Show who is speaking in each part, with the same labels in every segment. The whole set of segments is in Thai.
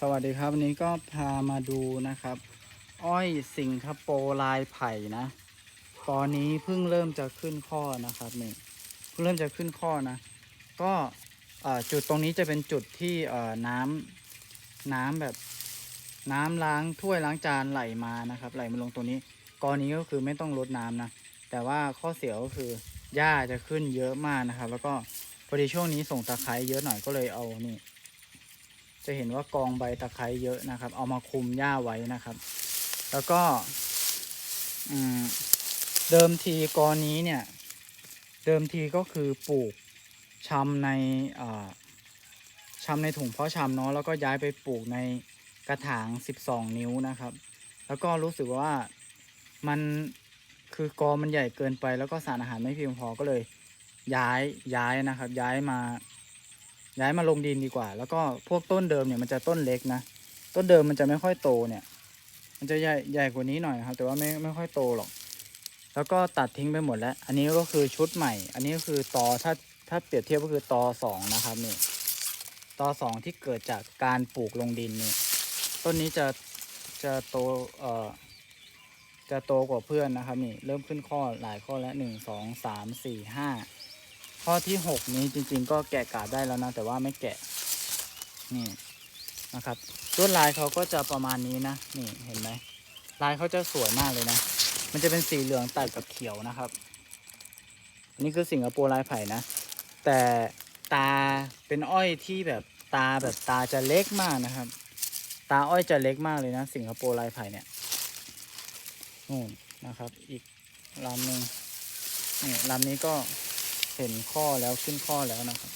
Speaker 1: สวัสดีครับวันนี้ก็พามาดูนะครับ อ้อยสิงคโปร์ลายไผ่นะ ตอนนี้เพิ่งเริ่มจะขึ้นข้อนะครับนี่เพิ่งเริ่มจะขึ้นข้อนะ ก็จุดตรงนี้จะเป็นจุดที่เอ่อน้ำน้ำแบบน้ำล้างถ้วยล้างจานไหลมานะครับ ไหลมาลงตรงนี้กรณีก็คือไม่ต้องลดน้ำนะ แต่ว่าข้อเสียก็คือหญ้าจะขึ้นเยอะมากนะครับ แล้วก็พอดีช่วงนี้ส่งตะไคร้เยอะหน่อยก็เลยเอานี่ จะเห็นว่ากองใบตะไคร้เยอะนะครับ เอามาคุมหญ้าไว้นะครับ แล้วก็เดิมทีกอนี้เนี่ย เดิมทีก็คือปลูกชำในอ่าชำในถุงเพาะชำเนาะแล้วก็ย้ายไปปลูกในกระถาง 12 นิ้วนะครับ แล้วก็รู้สึกว่ามันคือกอมันใหญ่เกินไป แล้วก็สารอาหารไม่เพียงพอก็เลยย้ายย้ายนะครับ ย้ายมา ย้ายมาลงดินดีกว่า แล้วก็พวกต้นเดิมเนี่ยมันจะต้นเล็กนะ ต้นเดิมมันจะไม่ค่อยโตเนี่ย มันจะใหญ่ใหญ่กว่านี้หน่อยนะครับ แต่ว่าไม่ไม่ค่อยโตหรอก แล้วก็ตัดทิ้งไปหมดแล้ว อันนี้ก็คือชุดใหม่ อันนี้ก็คือตอถ้าถ้าเปรียบเทียบก็คือตอสองนะครับนี่ตอสองที่เกิดจากการปลูกลงดินนี่ต้นนี้จะจะโตเอ่อจะโตกว่าเพื่อนนะครับนี่เริ่มขึ้นข้อหลายข้อแล้วหนึ่งสองสามสี่ห้า ข้อที่หกนี้จริงๆ ก็แกะกาดได้แล้วนะ แต่ว่าไม่แกะ นี่นะครับลวดลายเขาก็จะประมาณนี้นะ นี่เห็นไหมลายเขาจะสวยมากเลยนะ มันจะเป็นสีเหลืองตัดกับเขียวนะครับนนี้คือสิงคโปร์ลายไผ่นะ แต่ตาเป็นอ้อยที่แบบตาแบบตาจะเล็กมากนะครับ ตาอ้อยจะเล็กมากเลยนะ สิงคโปร์ลายไผ่เนี่ยนู่นนะครับ อีกลำหนึ่งนี่ลำนี้ก็ เห็นข้อแล้วขึ้นข้อแล้วนะครับ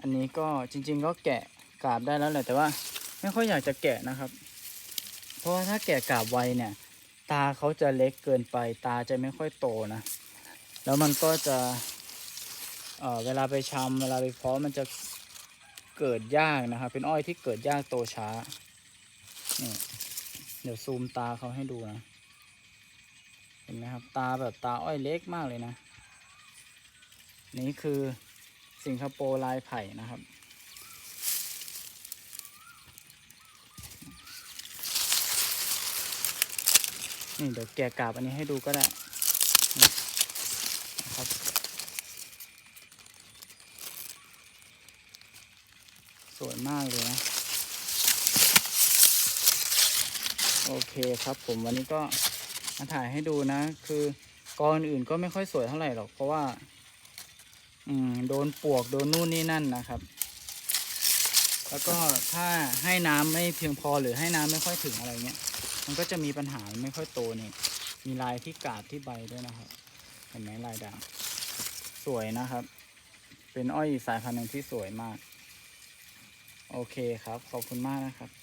Speaker 1: อันนี้ก็จริง ๆ ก็แกะกราบได้แล้วแหละแต่ว่าไม่ค่อยอยากจะแกะนะครับ เพราะว่าถ้าแกะกราบไวเนี่ย ตาเขาจะเล็กเกินไป ตาจะไม่ค่อยโตนะ แล้วมันก็จะเเวลาไปชำเวลาไปเพาะมันจะเกิดยากนะครับ เป็นอ้อยที่เกิดยากโตช้านี่ ดี๋ยวซูมตาเขาให้ดูนะ เห็นไหมครับ ตาแบบตาอ้อยเล็กมากเลยนะ นี่คือสิงคโปร์ลายไผ่นะครับ นี่เดี๋ยวแกะกาบอันนี้ให้ดูก็ได้นี่นะครับสวยมากเลยนะ โอเคครับผมวันนี้ก็มาถ่ายให้ดูนะ คือกออื่นก็ไม่ค่อยสวยเท่าไหร่หรอกเพราะว่า อืม โดนปวกโดนนู่นนี่นั่นนะครับ แล้วก็ถ้าให้น้ำไม่เพียงพอหรือให้น้ำไม่ค่อยถึงอะไรเงี้ย มันก็จะมีปัญหาไม่ค่อยโตนี่มีลายที่กาดที่ใบด้วยนะครับเห็นไหมลายด่างสวยนะครับ เป็นอ้อยสายพันธุ์หนึ่งที่สวยมาก โอเคครับ ขอบคุณมากนะครับ